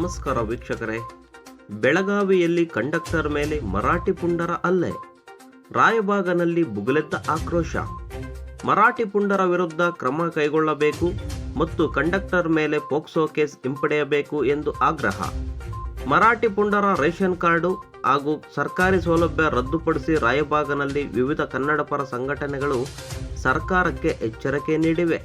ನಮಸ್ಕಾರ ವೀಕ್ಷಕರೇ. ಬೆಳಗಾವಿಯಲ್ಲಿ ಕಂಡಕ್ಟರ್ ಮೇಲೆ ಮರಾಠಿ ಪುಂಡರ ಅಲ್ಲೇ ರಾಯಬಾಗನಲ್ಲಿ ಬುಗುಲೆದ್ದ ಆಕ್ರೋಶ. ಮರಾಠಿ ಪುಂಡರ ವಿರುದ್ಧ ಕ್ರಮ ಕೈಗೊಳ್ಳಬೇಕು ಮತ್ತು ಕಂಡಕ್ಟರ್ ಮೇಲೆ ಪೋಕ್ಸೋ ಕೇಸ್ ಹಿಂಪಡೆಯಬೇಕು ಎಂದು ಆಗ್ರಹ. ಮರಾಠಿ ಪುಂಡರ ರೇಷನ್ ಕಾರ್ಡು ಹಾಗೂ ಸರ್ಕಾರಿ ಸೌಲಭ್ಯ ರದ್ದುಪಡಿಸಿ ರಾಯಬಾಗನಲ್ಲಿ ವಿವಿಧ ಕನ್ನಡಪರ ಸಂಘಟನೆಗಳು ಸರ್ಕಾರಕ್ಕೆ ಎಚ್ಚರಿಕೆ ನೀಡಿವೆ.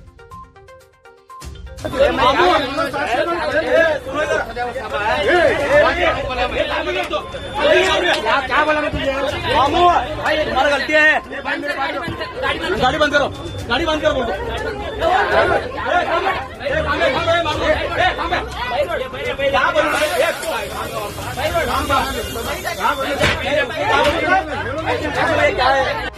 क्या क्या बोला मैं तुझे? मामू भाई तुम्हारा गलती है। गाड़ी बंद करो, गाड़ी बंद करो, बोल। क्या बोल क्या है?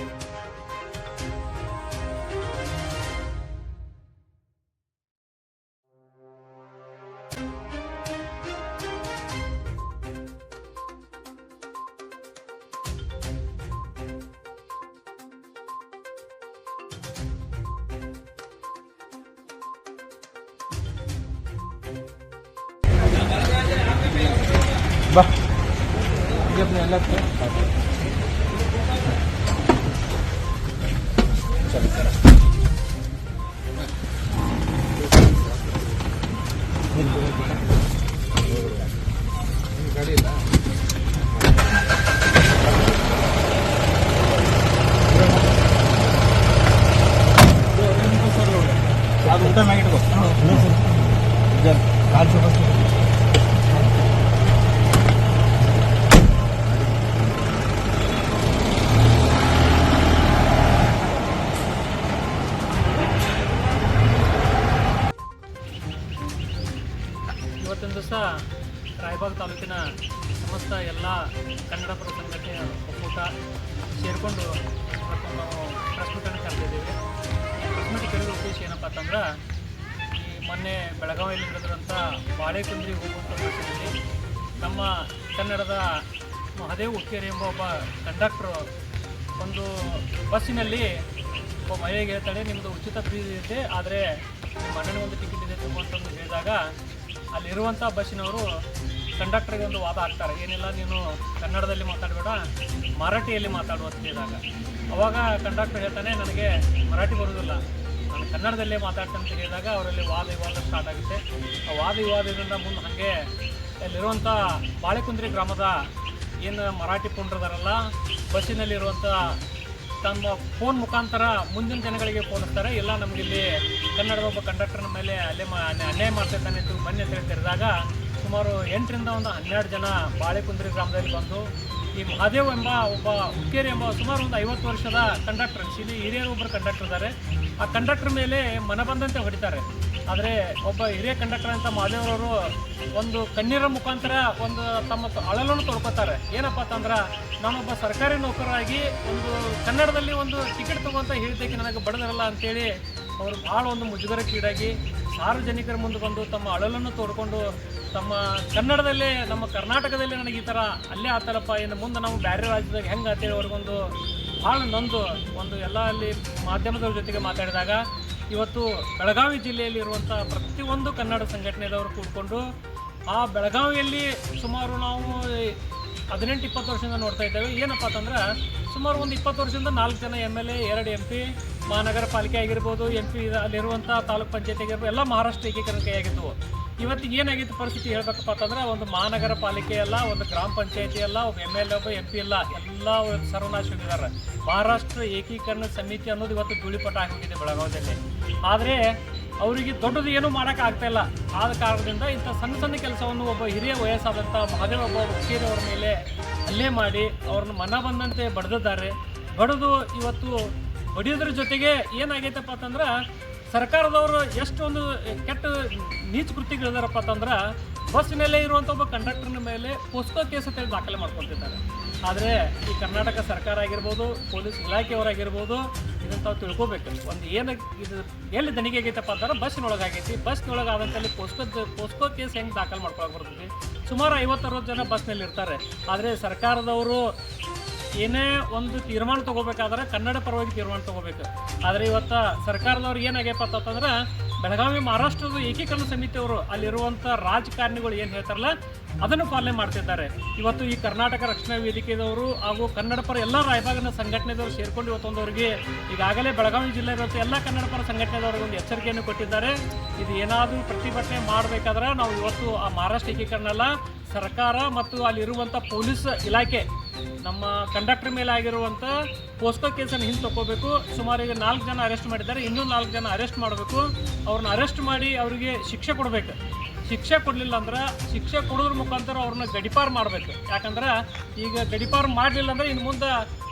ಅದು ಊಟ ಮ್ಯಾಗ ಇಟ್ಕೋ ಕಾಲ್ ಚುಕ್ಕ ಇವತ್ತಿನ ದಿವಸ ರಾಯಬಾಗ್ ತಾಲೂಕಿನ ಸಮಸ್ತ ಎಲ್ಲ ಕನ್ನಡಪರ ಸಂಘಟನೆಯ ಒಕ್ಕೂಟ ಸೇರಿಕೊಂಡು ಇವತ್ತು ನಾವು ಪ್ರೆಸ್ ಕರೆದಿದ್ದೀವಿ ಪ್ರೆಸ್ ಕರೆದ ಉದ್ದೇಶ ಏನಪ್ಪ ಅಂತಂದ್ರೆ, ಈ ಮೊನ್ನೆ ಬೆಳಗಾವಿಯಲ್ಲಿ ನಡೆದಿರೋಂಥ ಬಾಳೆಕುಂದ್ರಿ ಹೋಗುವಂಥ ಭಾಷೆಯಲ್ಲಿ ನಮ್ಮ ಕನ್ನಡದ ಮಹದೇವ್ ಉಕ್ಕೇರಿ ಎಂಬ ಒಬ್ಬ ಕಂಡಕ್ಟ್ರು ಒಂದು ಬಸ್ಸಿನಲ್ಲಿ ಒಬ್ಬ ಮಹಿಳೆಗೆ ಹೇಳ್ತಾಳೆ ನಿಮ್ಮದು ಉಚಿತ ಫ್ರೀ ಇದೆ, ಆದರೆ ನಿಮ್ಮ ಒಂದು ಟಿಕೆಟ್ ಇದೆ ತಗೊಂತಂದು ಹೇಳಿದಾಗ ಅಲ್ಲಿರುವಂಥ ಬಸ್ಸಿನವರು ಕಂಡಕ್ಟರ್ಗೆ ಒಂದು ವಾದ ಹಾಕ್ತಾರೆ. ಏನಿಲ್ಲ, ನೀನು ಕನ್ನಡದಲ್ಲಿ ಮಾತಾಡಬೇಡ, ಮರಾಠಿಯಲ್ಲಿ ಮಾತಾಡು ಅಂತ ಹೇಳಿದಾಗ. ಅವಾಗ ಕಂಡಕ್ಟರ್ ಹೇಳ್ತಾನೆ, ನನಗೆ ಮರಾಠಿ ಬರೋದಿಲ್ಲ. ನಾನು ಕನ್ನಡದಲ್ಲೇ ಮಾತಾಡ್ತೇನೆ ಅಂತ ಹೇಳಿದಾಗ ಅವರಲ್ಲಿ ವಾದ ವಿವಾದ ಸ್ಟಾರ್ಟ್ ಆಗುತ್ತೆ. ಆ ವಾದ ವಿವಾದದಿಂದ ಮುಂದೆ ಹಾಗೆ ಅಲ್ಲಿರುವಂಥ ಬಾಳೆಕುಂದ್ರಿ ಗ್ರಾಮದ ಏನು ಮರಾಠಿ ಪುಂಡ್ರದಾರಲ್ಲ ಬಸ್ಸಿನಲ್ಲಿರುವಂಥ ತಮ್ಮ ಫೋನ್ ಮುಖಾಂತರ ಮುಂದಿನ ಜನಗಳಿಗೆ ಫೋನ್ ಹಚ್ತಾರೆ. ಇಲ್ಲ ನಮಗಿಲ್ಲಿ ಕನ್ನಡದ ಒಬ್ಬ ಕಂಡಕ್ಟರ್ನ ಮೇಲೆ ಅಲ್ಲೇ ಅನ್ಯಾಯ ಮಾಡ್ತಿದ್ದಾನೆ ಅಂತ ಬನ್ನಿ ಅಂತ ಹೇಳ್ತಿರಿದಾಗ ತೆರೆದಾಗ ಸುಮಾರು ಎಂಟರಿಂದ ಒಂದು ಹನ್ನೆರಡು ಜನ ಬಾಳೆಕುಂದ್ರಿ ಗ್ರಾಮದಲ್ಲಿ ಬಂದು ಈ ಮಹಾದೇವ್ ಎಂಬ ಒಬ್ಬ ಹುಕ್ಕೇರಿ ಎಂಬ ಸುಮಾರು ಒಂದು ಐವತ್ತು ವರ್ಷದ ಕಂಡಕ್ಟರ್ ಇಲ್ಲಿ ಹಿರಿಯರು ಒಬ್ಬರು ಕಂಡಕ್ಟರ್ ಇದ್ದಾರೆ. ಆ ಕಂಡಕ್ಟರ್ ಮೇಲೆ ಮನ ಬಂದಂತೆ ಹೊಡಿತಾರೆ. ಆದರೆ ಒಬ್ಬ ಹಿರಿಯ ಕಂಡಕ್ಟರ್ ಅಂತ ಮಹಾದೇವರವರು ಒಂದು ಕಣ್ಣೀರ ಮುಖಾಂತರ ಒಂದು ತಮ್ಮ ಅಳಲನ್ನು ತೊಡ್ಕೋತಾರೆ ಏನಪ್ಪ ಅಂತಂದ್ರೆ ನಾನೊಬ್ಬ ಸರ್ಕಾರಿ ನೌಕರರಾಗಿ ಒಂದು ಕನ್ನಡದಲ್ಲಿ ಒಂದು ಟಿಕೆಟ್ ತಗೊಂತ ಹೇಳಿದ್ದಕ್ಕೆ ನನಗೆ ಬಡದಿರಲ್ಲ ಅಂತೇಳಿ ಅವರು ಭಾಳ ಒಂದು ಮುಜುಗರಕ್ಕೀಡಾಗಿ ಸಾರ್ವಜನಿಕರ ಮುಂದೆ ಬಂದು ತಮ್ಮ ಅಳಲನ್ನು ತೋಡ್ಕೊಂಡು ತಮ್ಮ ಕನ್ನಡದಲ್ಲೇ, ನಮ್ಮ ಕರ್ನಾಟಕದಲ್ಲಿ ನನಗೆ ಈ ಥರ ಅಲ್ಲೇ ಆತಲ್ಲಪ್ಪ ಇನ್ನು ಮುಂದೆ ನಾವು ಬೇರೆ ರಾಜ್ಯದಾಗ ಹೆಂಗೆ ಅಂತೇಳಿ ಅವ್ರಿಗೊಂದು ಭಾಳ ನೊಂದು ಒಂದು ಎಲ್ಲ ಅಲ್ಲಿ ಮಾಧ್ಯಮದವ್ರ ಜೊತೆಗೆ ಮಾತಾಡಿದಾಗ ಇವತ್ತು ಬೆಳಗಾವಿ ಜಿಲ್ಲೆಯಲ್ಲಿ ಇರುವಂಥ ಪ್ರತಿಯೊಂದು ಕನ್ನಡ ಸಂಘಟನೆದವರು ಕೂಡಿಕೊಂಡು ಆ ಬೆಳಗಾವಿಯಲ್ಲಿ ಸುಮಾರು ನಾವು ಹದಿನೆಂಟು ಇಪ್ಪತ್ತು ವರ್ಷದಿಂದ ನೋಡ್ತಾ ಇದ್ದೇವೆ. ಏನಪ್ಪ ಅಂತಂದ್ರೆ ಸುಮಾರು ಒಂದು ಇಪ್ಪತ್ತು ವರ್ಷದಿಂದ ನಾಲ್ಕು ಜನ ಎಂ ಎಲ್ ಎ, ಎರಡು ಎಂ ಪಿ ಮಹಾನಗರ ಪಾಲಿಕೆ ಆಗಿರ್ಬೋದು ಎಂ ಪಿ ಅಲ್ಲಿರುವಂಥ ತಾಲೂಕ್ ಪಂಚಾಯತ್ ಆಗಿರ್ಬೋದು, ಎಲ್ಲ ಮಹಾರಾಷ್ಟ್ರ ಏಕೀಕರಣ ಕೈಯಾಗಿದ್ದವು ಇವತ್ತು ಏನಾಗಿತ್ತು ಪರಿಸ್ಥಿತಿ ಹೇಳ್ಬೇಕಪ್ಪ ಅಂತಂದ್ರೆ, ಒಂದು ಮಹಾನಗರ ಪಾಲಿಕೆ ಅಲ್ಲ, ಒಂದು ಗ್ರಾಮ ಪಂಚಾಯತಿ ಅಲ್ಲ, ಒಬ್ಬ ಎಂ ಎಲ್ ಎ ಒಬ್ಬ ಎಂ ಪಿ ಎಲ್ಲ ಸರ್ವನಾಶ ಹೋಗಿದ್ದಾರೆ ಮಹಾರಾಷ್ಟ್ರ ಏಕೀಕರಣ ಸಮಿತಿ ಅನ್ನೋದು ಇವತ್ತು ಧೂಳಿಪಟ ಆಗೋಗಿದೆ ಬೆಳಗಾವಿಯಲ್ಲಿ. ಆದರೆ, ಅವರಿಗೆ ದೊಡ್ಡದು ಏನೂ ಮಾಡೋಕೆ ಆಗ್ತಾ ಇಲ್ಲ. ಆದ ಕಾರಣದಿಂದ ಇಂಥ ಸಣ್ಣ ಸಣ್ಣ ಕೆಲಸವನ್ನು ಒಬ್ಬ ಹಿರಿಯ ವಯಸ್ಸಾದಂಥ ಮಹಾದೇವ ಒಬ್ಬ ವಕೀಲರ ಮೇಲೆ ಹಲ್ಲೆ ಮಾಡಿ, ಅವ್ರನ್ನ ಮನ ಬಂದಂತೆ ಬಡ್ದಿದ್ದಾರೆ. ಬಡಿದು ಇವತ್ತು ಬಡಿಯೋದ್ರ ಜೊತೆಗೆ ಏನಾಗೈತಪ್ಪ ಅಂತಂದ್ರೆ ಸರ್ಕಾರದವರು ಎಷ್ಟೊಂದು ಕೆಟ್ಟ ನೀಚ ಕೃತ್ಯಗಳಿದಾರಪ್ಪ ಅಂತಂದ್ರೆ ಮೇಲೆ ಇರುವಂಥ ಒಬ್ಬ ಕಂಡಕ್ಟರ್ನ ಮೇಲೆ ಪುಸ್ತಕ ಕೇಸ್ ಅಂತೇಳಿ ದಾಖಲೆ ಮಾಡ್ಕೊಳ್ತಿದ್ದಾರೆ ಆದರೆ ಈ ಕರ್ನಾಟಕ ಸರ್ಕಾರ ಆಗಿರ್ಬೋದು, ಪೊಲೀಸ್ ಇಲಾಖೆಯವರಾಗಿರ್ಬೋದು, ಇದನ್ನು ತಾವು ತಿಳ್ಕೊಬೇಕು. ಒಂದು ಏನು ಇದು ಎಲ್ಲಿ ದಣಿಗೆ ಆಗೈತಪ್ಪ ಅಂತಂದ್ರೆ ಬಸ್ನೊಳಗೆ ಆಗೈತಿ ಬಸ್ನೊಳಗೆ ಆದಂತಲ್ಲಿ ಪೋಸ್ಕೋ ಪೋಸ್ಕೋ ಕೇಸ್ ಹೆಂಗೆ ದಾಖಲೆ ಮಾಡ್ಕೊಳಕ್ಕೆ ಬರ್ತೈತಿ? ಸುಮಾರು ಐವತ್ತರವತ್ತು ಜನ ಬಸ್ನಲ್ಲಿ ಇರ್ತಾರೆ ಆದರೆ ಸರ್ಕಾರದವರು ಏನೇ ಒಂದು ತೀರ್ಮಾನ ತಗೋಬೇಕಾದ್ರೆ ಕನ್ನಡ ಪರವಾಗಿ ತೀರ್ಮಾನ ತಗೋಬೇಕು. ಆದರೆ ಇವತ್ತು ಸರ್ಕಾರದವ್ರು ಏನಾಗ್ಯಪ್ಪ ಅಂತಂದ್ರೆ ಬೆಳಗಾವಿ ಮಹಾರಾಷ್ಟ್ರದ ಏಕೀಕರಣ ಸಮಿತಿಯವರು ಅಲ್ಲಿರುವಂಥ ರಾಜಕಾರಣಿಗಳು ಏನು ಹೇಳ್ತಾರಲ್ಲ, ಅದನ್ನು ಪಾಲನೆ ಮಾಡ್ತಿದ್ದಾರೆ. ಇವತ್ತು ಈ ಕರ್ನಾಟಕ ರಕ್ಷಣಾ ವೇದಿಕೆದವರು ಹಾಗೂ ಕನ್ನಡ ಪರ ಎಲ್ಲ ರಾಯಭಾಗನ ಸಂಘಟನೆದವರು ಸೇರ್ಕೊಂಡು ಇವತ್ತೊಂದವರಿಗೆ ಈಗಾಗಲೇ ಬೆಳಗಾವಿ ಜಿಲ್ಲೆ ಇರುವಂಥ ಎಲ್ಲ ಕನ್ನಡ ಪರ ಸಂಘಟನೆದವರಿಗೆ ಒಂದು ಎಚ್ಚರಿಕೆಯನ್ನು ಕೊಟ್ಟಿದ್ದಾರೆ. ಇದು ಏನಾದರೂ ಪ್ರತಿಭಟನೆ ಮಾಡಬೇಕಾದ್ರೆ ನಾವು ಇವತ್ತು ಆ ಮಹಾರಾಷ್ಟ್ರ ಏಕೀಕರಣ ಅಲ್ಲ, ಸರ್ಕಾರ ಮತ್ತು ಅಲ್ಲಿರುವಂಥ ಪೊಲೀಸ್ ಇಲಾಖೆ ನಮ್ಮ ಕಂಡಕ್ಟರ್ ಮೇಲೆ ಆಗಿರುವಂಥ ಪೋಸ್ಕೋ ಕೇಸನ್ನು ಹಿಂದೆ ತಗೋಬೇಕು ಸುಮಾರು ಈಗ ನಾಲ್ಕು ಜನ ಅರೆಸ್ಟ್ ಮಾಡಿದ್ದಾರೆ. ಇನ್ನೂ ನಾಲ್ಕು ಜನ ಅರೆಸ್ಟ್ ಮಾಡಬೇಕು. ಅವ್ರನ್ನ ಅರೆಸ್ಟ್ ಮಾಡಿ ಅವರಿಗೆ ಶಿಕ್ಷೆ ಕೊಡಬೇಕು. ಶಿಕ್ಷೆ ಕೊಡಲಿಲ್ಲ ಅಂದ್ರೆ ಶಿಕ್ಷೆ ಕೊಡೋದ್ರ ಮುಖಾಂತರ ಅವ್ರನ್ನ ಗಡಿಪಾರು ಮಾಡಬೇಕು. ಯಾಕಂದ್ರೆ ಈಗ ಗಡಿಪಾರು ಮಾಡಲಿಲ್ಲ ಅಂದ್ರೆ ಇನ್ನು ಮುಂದೆ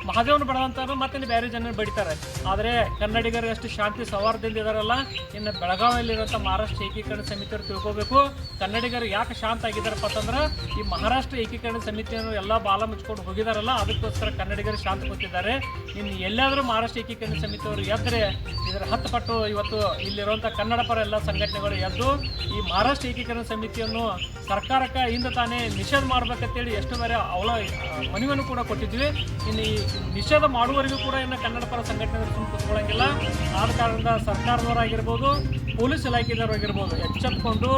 ಮಹಾದೇವನ ಬಡದಂತಾರು ಮತ್ತೆ ಬೇರೆ ಜನ ಬಡಿತಾರೆ. ಆದರೆ ಕನ್ನಡಿಗರು ಎಷ್ಟು ಶಾಂತಿ ಸೌಹಾರ್ದದಿಂದ ಇದಾರಲ್ಲ, ಇನ್ನು ಬೆಳಗಾವಿಯಲ್ಲಿರುವಂಥ ಮಹಾರಾಷ್ಟ್ರ ಏಕೀಕರಣ ಸಮಿತಿಯವರು ತಿಳ್ಕೋಬೇಕು. ಕನ್ನಡಿಗರು ಯಾಕೆ ಶಾಂತ ಆಗಿದ್ದಾರಪ್ಪ ಅಂತಂದ್ರೆ ಈ ಮಹಾರಾಷ್ಟ್ರ ಏಕೀಕರಣ ಸಮಿತಿಯನ್ನು ಎಲ್ಲ ಬಾಲ ಮುಚ್ಕೊಂಡು ಹೋಗಿದಾರಲ್ಲ, ಅದಕ್ಕೋಸ್ಕರ ಕನ್ನಡಿಗರು ಶಾಂತ ಕೂತಿದ್ದಾರೆ. ಇನ್ನು ಎಲ್ಲಾದರೂ ಮಹಾರಾಷ್ಟ್ರ ಏಕೀಕರಣ ಸಮಿತಿಯವರು ಎದ್ದರೆ ಇದರ ಹತ್ತು ಪಟ್ಟು ಇವತ್ತು ಇಲ್ಲಿರುವಂಥ ಕನ್ನಡ ಪರ ಎಲ್ಲ ಸಂಘಟನೆಗಳು ಎದ್ದು, ಈ ಮಹಾರಾಷ್ಟ್ರ ಏಕೀಕರಣ ಸಮಿತಿಯನ್ನು ಸರ್ಕಾರಕ್ಕೆ ಇಂದ ತಾನೇ ನಿಷೇಧ ಮಾಡ್ಬೇಕಂತೇಳಿ ಎಷ್ಟು ಬಾರಿ ಅವಳ ಮನವಿಯನ್ನು ಕೂಡ ಕೊಟ್ಟಿದ್ವಿ. ಇನ್ನು ಈ ನಿಷೇಧ ಮಾಡುವವರೆಗೂ ಕೂಡ ಇನ್ನು ಕನ್ನಡ ಪರ ಸಂಘಟನೆಗಳು ಸುಮ್ಮನೆ ಕೂತ್ಕೊಳ್ಳಂಗಿಲ್ಲ. ಆದ ಕಾರಣದಿಂದ ಸರ್ಕಾರದವರಾಗಿರ್ಬೋದು ಪೊಲೀಸ್ ಇಲಾಖೆದವರಾಗಿರ್ಬೋದು ಎಚ್ಚೆತ್ಕೊಂಡು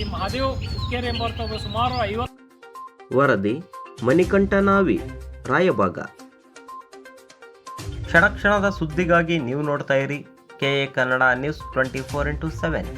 ಈ ಮಹಾದೇವ್ ಹುಕ್ಕೇರಿ ಎಂಬ ಸುಮಾರು ಐವತ್ತು ವರದಿ ಮಣಿಕಂಠನಾವಿ ರಾಯಭಾಗ. ಕ್ಷಣ ಕ್ಷಣದ ಸುದ್ದಿಗಾಗಿ ನೀವು ನೋಡ್ತಾ ಇರಿ K A Kannada news twenty four into seven.